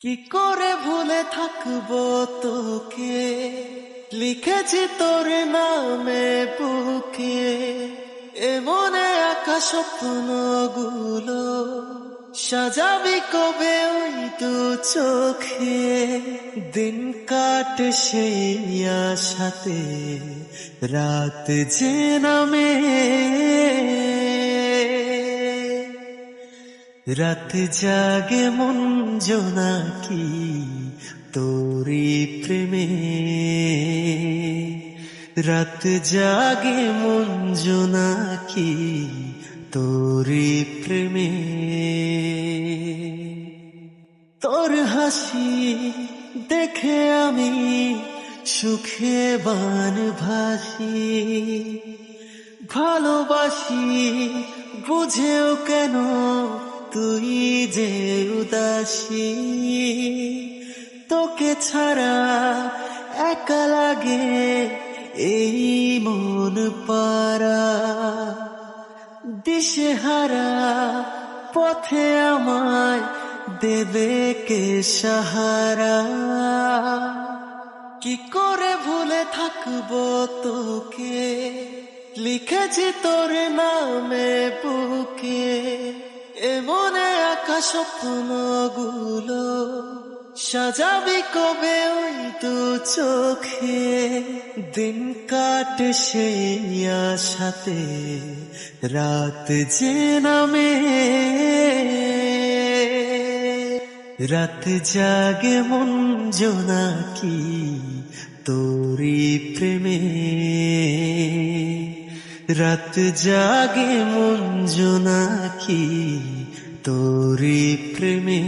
কি করে ভুলে থাকব তোকে? লিখেছি তোর নামে বুকে এমনে আঁকা স্বপ্নগুলো। সাজাবি কবে ওই দু চোখে? দিন কাটে সেই সাথে রাত যে নামে। রাত জাগে মন জোনাকি তোরি প্রেমে। রাত জাগে মন জোনাকি তোরি প্রেমে। তোর হাসি দেখে আমি সুখে বান ভাসি। ভালোবাসি, বুঝেও কেন তুই যে উদাসী, তোকে ছাড়া একা লাগে এই মন পারা দিশেহারা পথে আমায় দেবে কে সাহারা? কি করে ভুলে থাকব তোকে? লিখেছি তোর নামে বুকে। এমনে আঁকা স্বপ্নগুলো সাজাবি কবে ওই দু চোখে? দিন কাটে সেই আশাতে, রাত যে নামে। রাত জাগে মন জোনাকি তোরি প্রেমে। রাত জাগে মঞ্জু নাকি তোরি প্রেমে